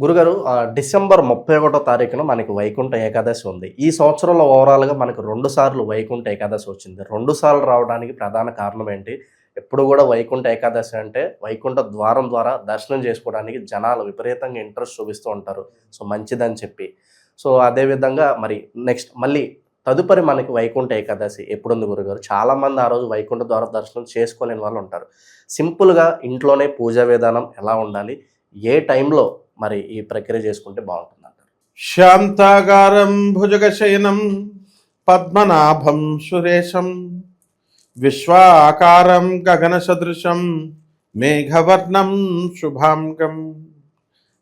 గురుగారు డిసెంబర్ ముప్పై ఒకటో తారీఖున మనకి వైకుంఠ ఏకాదశి ఉంది. ఈ సంవత్సరంలో ఓవరాల్గా మనకు రెండు సార్లు వైకుంఠ ఏకాదశి వచ్చింది. రెండు సార్లు రావడానికి ప్రధాన కారణం ఏంటి? ఎప్పుడు కూడా వైకుంఠ ఏకాదశి అంటే వైకుంఠ ద్వారం ద్వారా దర్శనం చేసుకోవడానికి జనాలు విపరీతంగా ఇంట్రెస్ట్ చూపిస్తూ ఉంటారు. సో మంచిదని చెప్పి. సో అదేవిధంగా మరి నెక్స్ట్ మళ్ళీ తదుపరి మనకి వైకుంఠ ఏకాదశి ఎప్పుడుంది గురుగారు? చాలామంది ఆ రోజు వైకుంఠ ద్వార దర్శనం చేసుకోలేని వాళ్ళు ఉంటారు. సింపుల్గా ఇంట్లోనే పూజా విధానం ఎలా ఉండాలి? ఏ టైంలో మరి ఈ ప్రక్రియ చేసుకుంటే బాగుంటుంది అంటారు శాంతాగారం భుజగశయనం పద్మనాభం సురేశం విశ్వాకారం గగనసదృశం మేఘవర్ణం శుభాంగం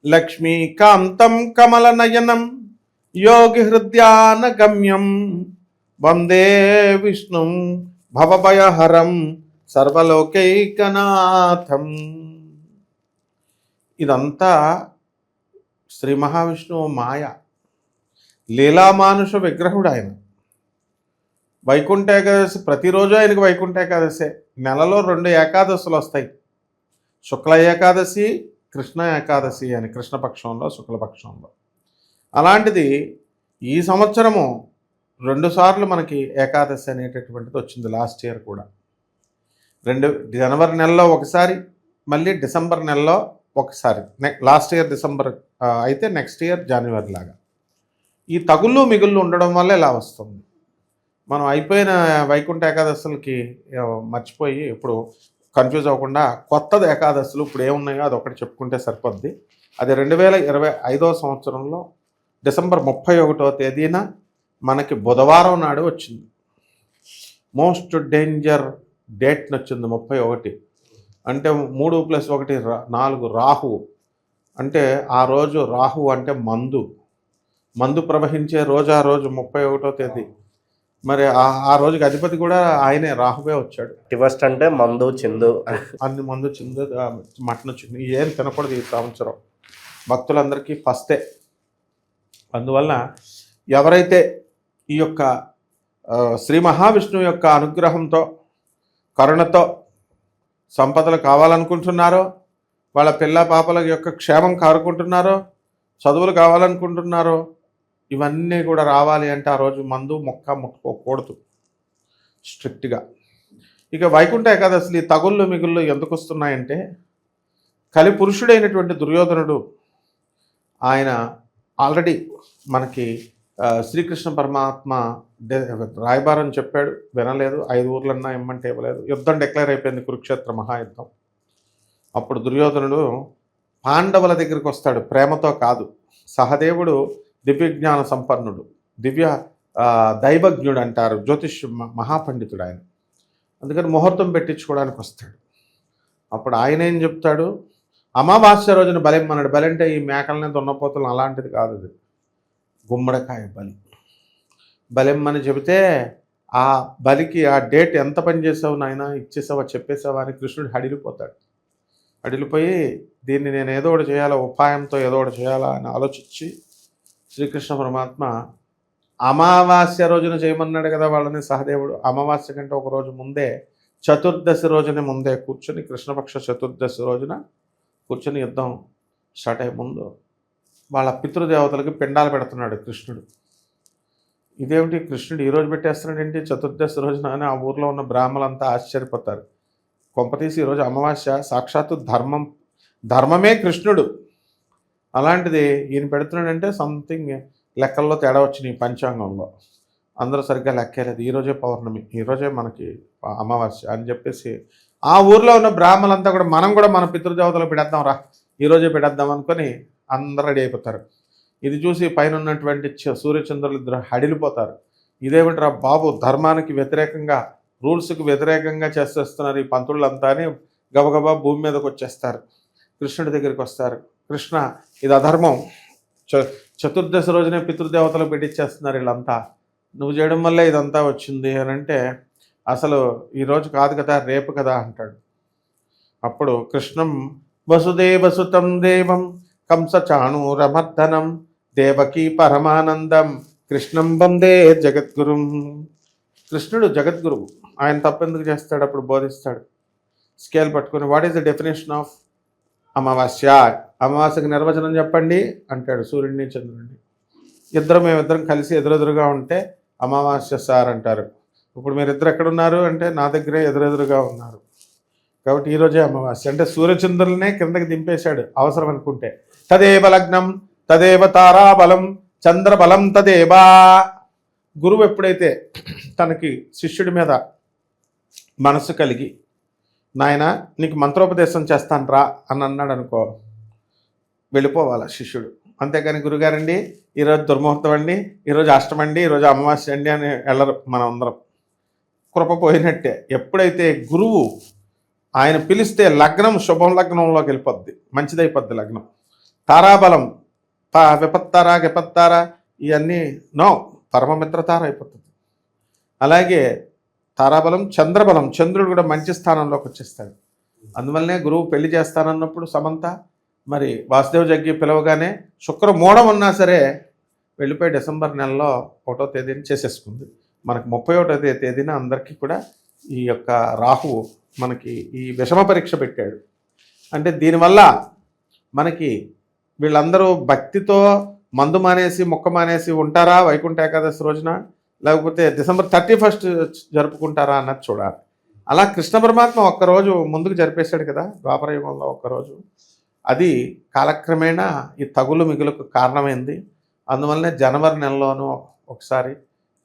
లక్ష్మీకాంతం కమలనయనం యోగి హృదయానగమ్యం వందే విష్ణుం భవభయహరం సర్వలోకైకనాథం. ఇదంతా శ్రీ మహావిష్ణువు మాయ లీలామానుష విగ్రహుడు ఆయన. వైకుంఠ ఏకాదశి ప్రతిరోజు ఆయనకు వైకుంఠ ఏకాదశి నెలలో రెండు ఏకాదశులు వస్తాయి. శుక్ల ఏకాదశి కృష్ణ ఏకాదశి అని కృష్ణపక్షంలో శుక్లపక్షంలో. అలాంటిది ఈ సంవత్సరము రెండుసార్లు మనకి ఏకాదశి అనేటటువంటిది వచ్చింది లాస్ట్ ఇయర్ కూడా. రెండు జనవరి నెలలో ఒకసారి మళ్ళీ డిసెంబర్ నెలలో ఒకసారి లాస్ట్ ఇయర్ డిసెంబర్ అయితే నెక్స్ట్ ఇయర్ జనవరి లాగా. ఈ తగుళ్ళు మిగుళ్ళు ఉండడం వల్ల ఇలా వస్తుంది? మనం అయిపోయిన వైకుంఠ ఏకాదశులకి మర్చిపోయి ఇప్పుడు కన్ఫ్యూజ్ అవ్వకుండా కొత్తది ఏకాదశులు ఇప్పుడు ఏమున్నాయో అది ఒకటి చెప్పుకుంటే సరిపోద్ది. అది రెండు వేల ఇరవై ఐదో సంవత్సరంలో డిసెంబర్ ముప్పై ఒకటో తేదీన మనకి బుధవారం నాడు వచ్చింది. మోస్ట్ డేంజర్ డేట్ వచ్చింది ముప్పై ఒకటి. అంటే మూడు ప్లస్ ఒకటి నాలుగు రాహు అంటే ఆ రోజు రాహు అంటే మందు. మందు ప్రవహించే రోజు ఆ రోజు ముప్పై ఒకటో తేదీ. మరి ఆ- ఆ రోజుకి అధిపతి కూడా ఆయనే రాహువే వచ్చాడు. ఫస్ట్ అంటే మందు చిందు. అన్ని మందు చిందు మటన్ చిందు ఏం తినకూడదు ఈ సంవత్సరం. భక్తులందరికీ ఫస్టే. అందువలన ఎవరైతే ఈ యొక్క శ్రీ మహావిష్ణువు యొక్క అనుగ్రహంతో కరుణతో సంపదలు కావాలనుకుంటున్నారో వాళ్ళ పిల్ల పాపల యొక్క క్షేమం కారుకుంటున్నారో చదువులు కావాలనుకుంటున్నారో ఇవన్నీ కూడా రావాలి అంటే ఆ రోజు మందు మొక్క ముట్టుకోకూడదు. స్ట్రిక్ట్గా. ఇక వైకుంఠ ఏకాదశి తగుళ్ళు మిగుళ్ళు ఎందుకు వస్తున్నాయంటే కలి పురుషుడైనటువంటి దుర్యోధనుడు ఆయన ఆల్రెడీ మనకి శ్రీకృష్ణ పరమాత్మ రాయబారం చెప్పాడు వినలేదు ఐదు ఊర్లన్నా ఇమ్మంటే ఇవ్వలేదు. యుద్ధం డిక్లేర్ అయిపోయింది కురుక్షేత్ర మహాయుద్ధం. అప్పుడు దుర్యోధనుడు పాండవుల దగ్గరికి వస్తాడు ప్రేమతో కాదు. సహదేవుడు దివ్యజ్ఞాన సంపన్నుడు దివ్య దైవజ్ఞుడు అంటారు జ్యోతిష్ మహాపండితుడు ఆయన. అందుకని ముహూర్తం పెట్టించుకోవడానికి వస్తాడు. అప్పుడు ఆయన ఏం చెప్తాడు అమావాస్య రోజున బలిమ్మన్నాడు బలంటే ఈ మేకలనే దున్నపోతులు అలాంటిది కాదు గుమ్మడికాయ బలి. బలిమ్మని చెబితే ఆ బలికి ఆ డేట్ ఎంత పని చేసావు నాయన? ఇచ్చేసావా? చెప్పేసావా? అని కృష్ణుడు హడిలిపోతాడు. హడిలిపోయి దీన్ని నేను ఏదో ఒకటి చేయాలా? ఉపాయంతో ఏదో ఒకటి చేయాలా? అని ఆలోచించి శ్రీకృష్ణ పరమాత్మ అమావాస్య రోజున చేయమన్నాడు కదా వాళ్ళని సహదేవుడు. అమావాస్య కంటే ఒక రోజు ముందే చతుర్దశి రోజున ముందే కూర్చొని కృష్ణపక్ష చతుర్దశి రోజున కూర్చొని యుద్ధం స్టార్ట్ అయ్యే ముందు వాళ్ళ పితృదేవతలకు పిండాలు పెడుతున్నాడు కృష్ణుడు. ఇదేమిటి? కృష్ణుడు ఈ రోజు పెట్టేస్తున్నాడు ఏంటి? చతుర్దశి రోజున అని ఆ ఊర్లో ఉన్న బ్రాహ్మలంతా ఆశ్చర్యపోతారు. కొంపతీసి ఈరోజు అమావాస్య సాక్షాత్తు ధర్మం ధర్మమే కృష్ణుడు. అలాంటిది ఈయన పెడుతున్నాడంటే సంథింగ్ లెక్కల్లో తేడా వచ్చినాయి పంచాంగంలో. అందరూ సరిగ్గా లెక్కలేదు ఈరోజే పౌర్ణమి ఈరోజే మనకి అమావాస్య అని చెప్పేసి ఆ ఊర్లో ఉన్న బ్రాహ్మలంతా కూడా మనం కూడా మన పితృదేవతలు పెడేద్దాం రా ఈరోజే పెడేద్దాం అనుకొని అందరూ రెడీ అయిపోతారు. ఇది చూసి పైన ఉన్నటువంటి సూర్యచంద్రులు ఇద్దరు హడిలిపోతారు. ఇదేమిట్రా బాబు ధర్మానికి వ్యతిరేకంగా రూల్స్కి వ్యతిరేకంగా చేసేస్తున్నారు ఈ పంతులంతా అని గబగబా భూమి మీదకి వచ్చేస్తారు. కృష్ణుడి దగ్గరికి వస్తారు. కృష్ణ ఇది అధర్మం. చ చతుర్దశి రోజునే పితృదేవతలు పెట్టించేస్తున్నారు వీళ్ళంతా. నువ్వు చేయడం వల్లే ఇదంతా వచ్చింది అని అంటే అసలు ఈరోజు కాదు కదా రేపు కదా అంటాడు. అప్పుడు కృష్ణం వసుదేవసుతం దేవం కంసచాణూరమర్దనం దేవకీ పరమానందం కృష్ణం వందే జగద్గురుం. కృష్ణుడు జగద్గురువు. ఆయన తప్పెందుకు చేస్తాడు? అప్పుడు బోధిస్తాడు. స్కేల్ పట్టుకుని what is the definition of amavasya? అమావాస్యకి నిర్వచనం చెప్పండి అంటాడు సూర్యుడిని చంద్రుడిని. ఇద్దరు మేమిద్దరం కలిసి ఎదురెదురుగా ఉంటే అమావాస్య సార్ అంటారు. ఇప్పుడు మీరిద్దరు ఎక్కడున్నారు? అంటే నా దగ్గరే ఎదురెదురుగా ఉన్నారు. కాబట్టి ఈరోజే అమావాస్య. అంటే సూర్యచంద్రులనే కిందకి దింపేశాడు. అవసరం అనుకుంటే. తదేవ లగ్నం తదేవ తారాబలం చంద్రబలం తదేవా. గురువు ఎప్పుడైతే తనకి శిష్యుడి మీద మనసు కలిగి నాయన నీకు మంత్రోపదేశం చేస్తాను రా అని అన్నాడు అనుకో వెళ్ళిపోవాలి శిష్యుడు. అంతేకాని గురుగారండి ఈరోజు దుర్ముహూర్తం అండి ఈరోజు అష్టం అండి ఈరోజు అమావాస్య అండి అని వెళ్ళరు మనం అందరం కృప పోయినట్టే. ఎప్పుడైతే గురువు ఆయన పిలిస్తే లగ్నం శుభం లగ్నంలోకి వెళ్ళిపోద్ది మంచిదైపోద్ది లగ్నం. తారాబలం పా విపత్తారా గిపత్తారా ఇవన్నీ నో పరమమిత్రతార అయిపోతుంది. అలాగే తారాబలం చంద్రబలం చంద్రుడు కూడా మంచి స్థానంలోకి వచ్చేస్తాడు. అందువల్లనే గురువు పెళ్ళి చేస్తానన్నప్పుడు సమంత మరి వాసుదేవ జగ్గి పిలవగానే శుక్ర మూడం ఉన్నా సరే వెళ్ళిపోయి డిసెంబర్ నెలలో ఒకటో తేదీని చేసేసుకుంది. మనకు ముప్పై ఒకటో తేదీన అందరికీ కూడా ఈ యొక్క రాహువు మనకి ఈ విషమ పరీక్ష పెట్టాడు. అంటే దీనివల్ల మనకి వీళ్ళందరూ భక్తితో మందు మానేసి మొక్క మానేసి ఉంటారా వైకుంఠ ఏకాదశి రోజున? లేకపోతే డిసెంబర్ థర్టీ ఫస్ట్ జరుపుకుంటారా అన్నది చూడాలి. అలా కృష్ణ పరమాత్మ ఒక్కరోజు ముందుకు జరిపేశాడు కదా ద్వాపర యుగంలో ఒక్కరోజు. అది కాలక్రమేణా ఈ తగులు మిగులకు కారణమైంది. అందువల్లనే జనవరి నెలలోనూ ఒకసారి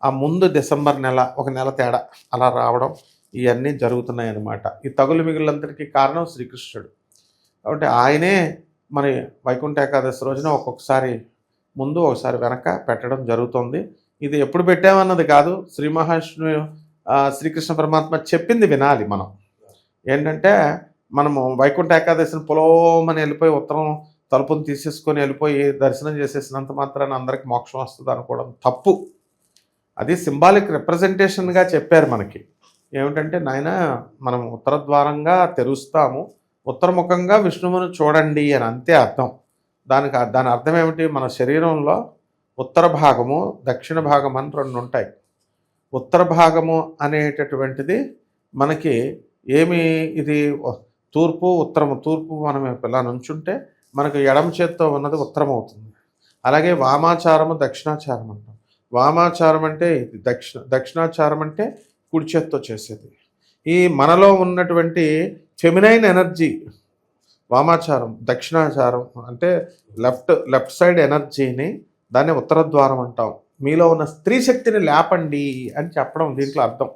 ఆ ముందు డిసెంబర్ నెల ఒక నెల తేడా అలా రావడం ఇవన్నీ జరుగుతున్నాయి అన్నమాట ఈ తగులు మిగులందరికీ కారణం శ్రీకృష్ణుడు. కాబట్టి ఆయనే మరి వైకుంఠ ఏకాదశి రోజున ఒక్కొక్కసారి ముందు ఒకసారి వెనక పెట్టడం జరుగుతుంది. ఇది ఎప్పుడు పెట్టామన్నది కాదు. శ్రీ మహావిష్ణు శ్రీకృష్ణ పరమాత్మ చెప్పింది వినాలి మనం. ఏంటంటే మనము వైకుంఠ ఏకాదశిని పొలోమని వెళ్ళిపోయి ఉత్తరం తలుపుని తీసేసుకొని వెళ్ళిపోయి దర్శనం చేసేసినంత మాత్రాన అందరికి మోక్షం వస్తుంది అనుకోవడం తప్పు. అది సింబాలిక్ రిప్రజెంటేషన్గా చెప్పారు మనకి. ఏమిటంటే నాయన మనం ఉత్తర ద్వారంగా తెరుస్తాము. ఉత్తరముఖంగా విష్ణువును చూడండి అని అంతే అర్థం. దానికి దాని అర్థం ఏమిటి? మన శరీరంలో ఉత్తర భాగము దక్షిణ భాగం అని రెండు ఉంటాయి. ఉత్తర భాగము అనేటటువంటిది మనకి ఏమి ఇది? తూర్పు ఉత్తరము తూర్పు మనం ఇలా నుంచుంటే మనకు ఎడమ చేత్తో ఉన్నది ఉత్తరం అవుతుంది అలాగే వామాచారము దక్షిణాచారం అంటాం. వామాచారం అంటే ఇది దక్షిణ దక్షిణాచారం అంటే కుడి చేత్తో చేసేది. ఈ మనలో ఉన్నటువంటి ఫెమినైన్ ఎనర్జీ వామాచారం దక్షిణాచారం అంటే లెఫ్ట్ లెఫ్ట్ సైడ్ ఎనర్జీని దాన్ని ఉత్తర ద్వారం అంటాం. మీలో ఉన్న స్త్రీ శక్తిని లేపండి అని చెప్పడం దీంట్లో అర్థం.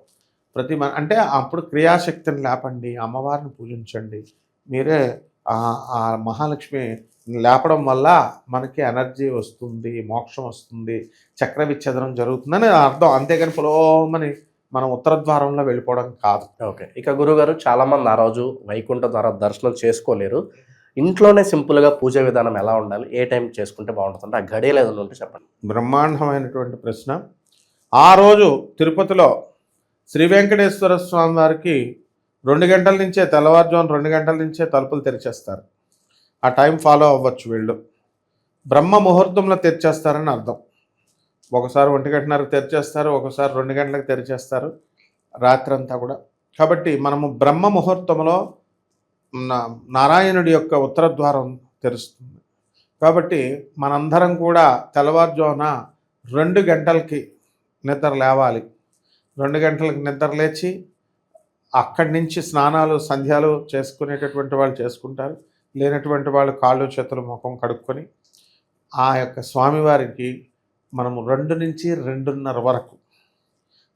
ప్రతి మన అంటే అప్పుడు క్రియాశక్తిని లేపండి అమ్మవారిని పూజించండి. మీరే ఆ- ఆ మహాలక్ష్మి లేపడం వల్ల మనకి ఎనర్జీ వస్తుంది మోక్షం వస్తుంది చక్ర విచ్ఛేదనం జరుగుతుందని అర్థం. అంతేగాని పొలోమని మనం ఉత్తర ద్వారంలో వెళ్ళిపోవడం కాదు. ఓకే. ఇక గురుగారు చాలా మంది ఆ రోజు వైకుంఠ ద్వారా దర్శనం చేసుకోలేరు. ఇంట్లోనే సింపుల్గా పూజ విధానం ఎలా ఉండాలి ఏ టైం చేసుకుంటే బాగుంటుంది ఆ గడియలు ఏదైనా ఉంటే చెప్పండి. బ్రహ్మాండమైనటువంటి ప్రశ్న. ఆ రోజు తిరుపతిలో శ్రీ వెంకటేశ్వర స్వామి వారికి రెండు గంటల నుంచే తెల్లవారుజామున రెండు గంటల నుంచే తలుపులు తెరిచేస్తారు. ఆ టైం ఫాలో అవ్వచ్చు వీళ్ళు. బ్రహ్మ ముహూర్తంలో తెరిచేస్తారని అర్థం. ఒకసారి ఒంటి గంటన్నర తెరిచేస్తారు ఒకసారి రెండు గంటలకు తెరిచేస్తారు రాత్రి అంతా కూడా. కాబట్టి మనము బ్రహ్మ ముహూర్తంలో నా- నారాయణుడి యొక్క ఉత్తర ద్వారం తెరుస్తుంది. కాబట్టి మనందరం కూడా తెల్లవారుజామున రెండు గంటలకి నిద్ర లేవాలి. రెండు గంటలకు నిద్ర లేచి అక్కడి నుంచి స్నానాలు సంధ్యాలు చేసుకునేటటువంటి వాళ్ళు చేసుకుంటారు. లేనటువంటి వాళ్ళు కాళ్ళు చేతులు ముఖం కడుక్కొని ఆ యొక్క స్వామివారికి మనము రెండు నుంచి రెండున్నర వరకు.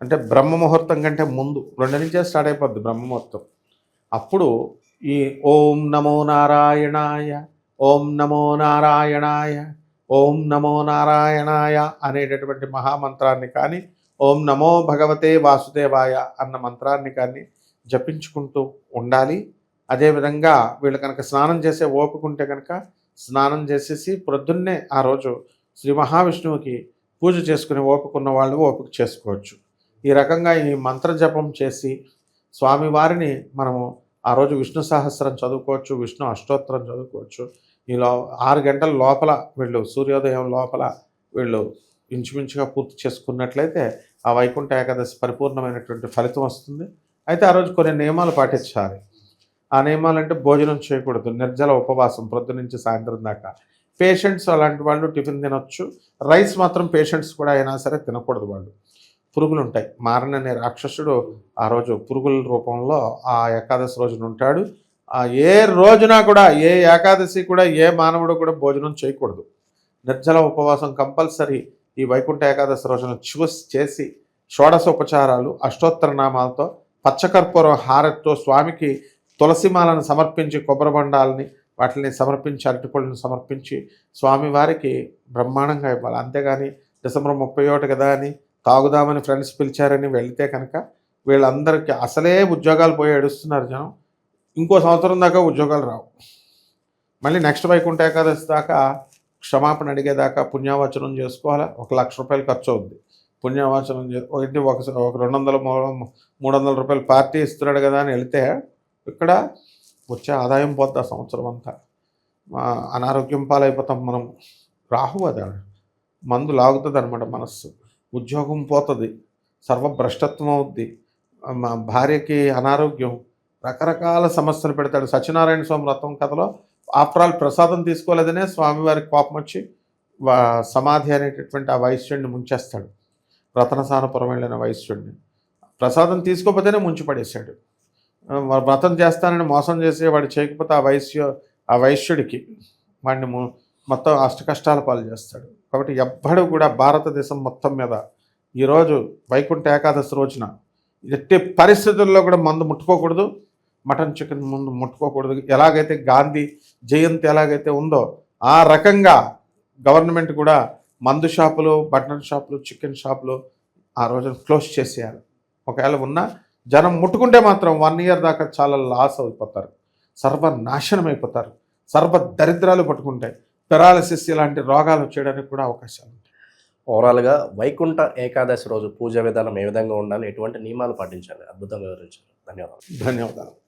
అంటే బ్రహ్మ ముహూర్తం కంటే ముందు రెండు నుంచే స్టార్ట్ అయిపోద్ది బ్రహ్మ ముహూర్తం. అప్పుడు ఈ ఓం నమో నారాయణాయ ఓం నమో నారాయణాయ ఓం నమో నారాయణాయ అనేటటువంటి మహామంత్రాన్ని కానీ ఓం నమో భగవతే వాసుదేవాయ అన్న మంత్రాన్ని కానీ జపించుకుంటూ ఉండాలి. అదేవిధంగా వీళ్ళు కనుక స్నానం చేసే ఓపుకుంటే కనుక స్నానం చేసేసి ప్రొద్దున్నే ఆ రోజు శ్రీ మహావిష్ణువుకి పూజ చేసుకునే ఓపిక ఉన్న వాళ్ళు ఓపిక చేసుకోవచ్చు. ఈ రకంగా ఈ మంత్ర జపం చేసి స్వామివారిని మనము ఆ రోజు విష్ణు సహస్రం చదువుకోవచ్చు విష్ణు అష్టోత్తరం చదువుకోవచ్చు. ఈలో ఆరు గంటల లోపల వీళ్ళు సూర్యోదయం లోపల వీళ్ళు ఇంచుమించుగా పూర్తి చేసుకున్నట్లయితే ఆ వైకుంఠ ఏకాదశి పరిపూర్ణమైనటువంటి ఫలితం వస్తుంది. అయితే ఆ రోజు కొన్ని నియమాలు పాటించాలి. ఆ నియమాలు అంటే భోజనం చేయకూడదు. నిర్జల ఉపవాసం ప్రొద్దు నుంచి సాయంత్రం దాకా. పేషెంట్స్ అలాంటి వాళ్ళు టిఫిన్ తినొచ్చు. రైస్ మాత్రం పేషెంట్స్ కూడా అయినా సరే తినకూడదు వాళ్ళు. పురుగులు ఉంటాయి మారణ అనే రాక్షసుడు ఆ రోజు పురుగుల రూపంలో ఆ ఏకాదశి రోజున ఉంటాడు. ఆ ఏ రోజున కూడా ఏ ఏకాదశి కూడా ఏ మానవుడు కూడా భోజనం చేయకూడదు. నిర్జల ఉపవాసం కంపల్సరీ ఈ వైకుంఠ ఏకాదశి రోజున చూస్ చేసి షోడశోపచారాలు అష్టోత్తర నామాలతో పచ్చకర్పూరం హారతితో స్వామికి తులసిమాలను సమర్పించి కొబ్బరి బండాలని వాటిని సమర్పించి అరటిపళ్ళను సమర్పించి స్వామివారికి బ్రహ్మాండంగా ఇవ్వాలి. అంతేగాని డిసెంబర్ ముప్పై ఒకటి కదా అని తాగుదామని ఫ్రెండ్స్ పిలిచారని వెళితే కనుక వీళ్ళందరికీ అసలే ఉద్యోగాలు పోయి ఏడుస్తున్నారు జనం. ఇంకో సంవత్సరం దాకా ఉద్యోగాలు రావు. మళ్ళీ నెక్స్ట్ వైకుంఠ ఏకాదశి దాకా క్షమాపణ అడిగేదాకా పుణ్యావచనం చేసుకోవాలి? ఒక లక్ష రూపాయలు ఖర్చు అవుద్ది. పుణ్యవచనం చే ఒకటి ఒక ఒక రెండు వందల మూడు వందల రూపాయలు పార్టీ ఇస్తున్నాడు కదా అని వెళితే ఇక్కడ వచ్చే ఆదాయం పోద్ది ఆ సంవత్సరం అంతా. అనారోగ్యం పాలైపోతాం మనం. రాహు అది. మందు లాగుతుంది అనమాట మనస్సు. ఉద్యోగం పోతుంది. సర్వభ్రష్టత్వం అవుద్ది. మా భార్యకి అనారోగ్యం. రకరకాల సమస్యలు పెడతాడు. సత్యనారాయణ స్వామి వ్రతం కథలో ఆఫ్టర్ ప్రసాదం తీసుకోలేదనే స్వామివారికి కోపం వచ్చి సమాధి అనేటటువంటి ఆ వైశ్యుడిని ముంచేస్తాడు. రతనసానపురం వెళ్ళిన వైశ్యుడిని ప్రసాదం తీసుకోకపోతేనే ముంచి పడేశాడు. వ్రతం చేస్తానని మోసం చేసి వాడు చేయకపోతే ఆ వైశ్య ఆ వైశ్యుడికి వాడిని మొత్తం అష్టకష్టాల పాలు చేస్తాడు. కాబట్టి ఎవ్వడు కూడా భారతదేశం మొత్తం మీద ఈరోజు వైకుంఠ ఏకాదశి రోజున ఎట్టి పరిస్థితుల్లో కూడా మందు ముట్టుకోకూడదు మటన్ చికెన్ ముందు ముట్టుకోకూడదు. ఎలాగైతే గాంధీ జయంతి ఎలాగైతే ఉందో ఆ రకంగా గవర్నమెంట్ కూడా మందు షాపులు బటన్ షాపులు చికెన్ షాపులు ఆ రోజున క్లోజ్ చేసేయాలి. ఒకవేళ ఉన్నా జనం ముట్టుకుంటే మాత్రం వన్ ఇయర్ దాకా చాలా లాస్ అయిపోతారు. సర్వనాశనం అయిపోతారు. సర్వ దరిద్రాలు పట్టుకుంటాయి పెరాలసిస్ ఇలాంటి రోగాలు వచ్చేయడానికి కూడా అవకాశాలు ఉంటాయి. ఓవరాల్గా వైకుంఠ ఏకాదశి రోజు పూజ విధానం ఏ విధంగా ఉండాలి ఎటువంటి నియమాలు పాటించాలి? అద్భుతంగా వివరించారు. ధన్యవాదాలు. ధన్యవాదాలు.